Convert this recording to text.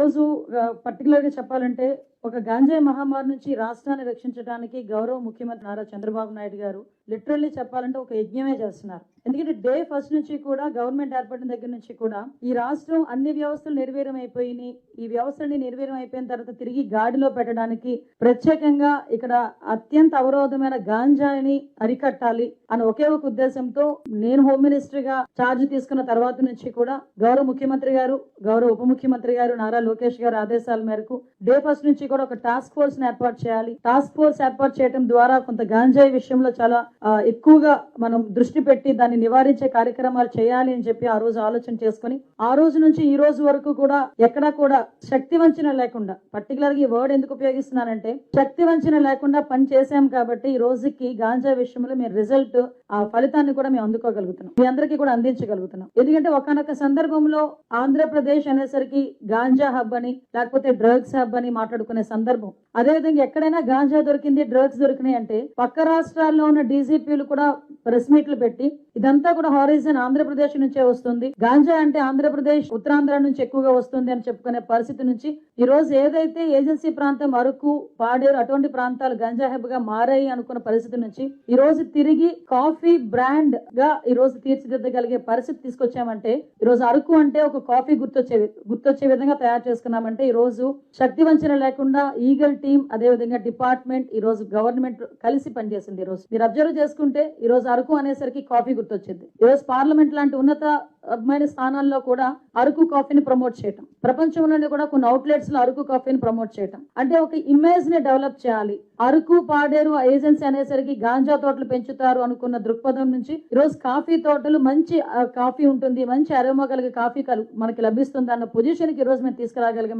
ఈరోజు పర్టికులర్గా చెప్పాలంటే ఒక గాంజాయి మహమ్మారి నుంచి రాష్ట్రాన్ని రక్షించడానికి గౌరవ ముఖ్యమంత్రి నారా చంద్రబాబు నాయుడు గారు లిటరల్లీ చెప్పాలంటే ఒక యజ్ఞమే చేస్తున్నారు. ఎందుకంటే డే ఫస్ట్ నుంచి కూడా గవర్నమెంట్ ఏర్పడిన దగ్గర నుంచి కూడా ఈ రాష్ట్రం అన్ని వ్యవస్థలు నిర్వీర్యం అయిపోయినాయి ఈ వ్యవస్థలన్నీ నిర్వీర్యం అయిపోయిన తర్వాత తిరిగి గాడిలో పెట్టడానికి ప్రత్యేకంగా ఇక్కడ అత్యంత అవరోధమైన గాంజాని అరికట్టాలి అని ఒకే ఒక ఉద్దేశంతో నేను హోమ్ మినిస్టర్గా ఛార్జ్ తీసుకున్న తర్వాత నుంచి కూడా గౌరవ ముఖ్యమంత్రి గారు గౌరవ ఉప ముఖ్యమంత్రి గారు నారా లోకేష్ గారు ఆదేశాల మేరకు డే ఫస్ట్ నుంచి కూడా ఒక టాస్క్ ఫోర్స్ని ఏర్పాటు చేయాలి. టాస్క్ ఫోర్స్ ఏర్పాటు చేయడం ద్వారా కొంత గాంజాయి విషయంలో చాలా ఎక్కువగా మనం దృష్టి పెట్టి దాన్ని నివారించే కార్యక్రమాలు చేయాలి అని చెప్పి ఆ రోజు ఆలోచన చేసుకొని ఆ రోజు నుంచి ఈ రోజు వరకు కూడా ఎక్కడా కూడా శక్తి వంచన లేకుండా పర్టికులర్గా ఈ వర్డ్ ఎందుకు ఉపయోగిస్తున్నానంటే శక్తి వంచన లేకుండా పని చేశాం కాబట్టి ఈ రోజుకి గాంజా విషయంలో మేము రిజల్ట్ ఆ ఫలితాన్ని కూడా మేము అందుకోగలుగుతున్నాం. మీ అందరికీ కూడా అందించగలుగుతున్నాం. ఎందుకంటే ఒకనొక సందర్భంలో ఆంధ్రప్రదేశ్ అనేసరికి గాంజా హబ్ అని లేకపోతే డ్రగ్స్ హబ్ అని మాట్లాడుకునే సందర్భం. అదేవిధంగా ఎక్కడైనా గాంజా దొరికింది డ్రగ్స్ దొరికినాయి అంటే పక్క రాష్ట్రాల్లో ఉన్న డీజీపీలు కూడా ప్రెస్ మీట్లు పెట్టి ఇదంతా కూడా హారిజన్ ఆంధ్రప్రదేశ్ నుంచే వస్తుంది. గాంజా అంటే ఆంధ్రప్రదేశ్ ఉత్తరాంధ్ర నుంచి ఎక్కువగా వస్తుంది అని చెప్పుకునే పరిస్థితి నుంచి ఈ రోజు ఏదైతే ఏజెన్సీ ప్రాంతం అరకు పాడేరు అటువంటి ప్రాంతాలు గంజా హెబ్గా మారాయి అనుకున్న పరిస్థితి నుంచి ఈ రోజు తిరిగి కాఫీ బ్రాండ్గా ఈ రోజు తీర్చిదిద్దగలిగే పరిస్థితి తీసుకొచ్చామంటే ఈ రోజు అరకు అంటే ఒక కాఫీ గుర్తొచ్చే గుర్తొచ్చే విధంగా తయారు చేసుకున్నామంటే ఈ రోజు శక్తి వంచన లేకుండా ఈగల్ టీం అదే విధంగా డిపార్ట్మెంట్ ఈ రోజు గవర్నమెంట్ కలిసి పనిచేసింది ఈ రోజు. మీరు అబ్జర్వ్ చేసుకుంటే ఈ రోజు అరకు అనేసరికి కాఫీ గుర్తొచ్చింది. ఈ రోజు పార్లమెంట్ లాంటి ఉన్నతమైన స్థానాల్లో కూడా అరకు కాఫీని ప్రమోట్ చేయటం. ప్రపంచంలోనే కూడా కొన్ని అవుట్లెట్స్లో అరకు కాఫీని ప్రమోట్ చేయటం. అంటే ఒక ఇమేజ్ని డెవలప్ చేయాలి. అరకు పాడేరు ఏజెన్సీ అనేసరికి గాంజా తోటలు పెంచుతారు అనుకున్న దృక్పథం నుంచి ఈరోజు కాఫీ తోటలు మంచి కాఫీ ఉంటుంది. మంచి అరోమా కలిగే కాఫీ మనకి లభిస్తుంది అన్న పొజిషన్ ఈరోజు ఈ రోజు మేము తీసుకురాగలిగాం.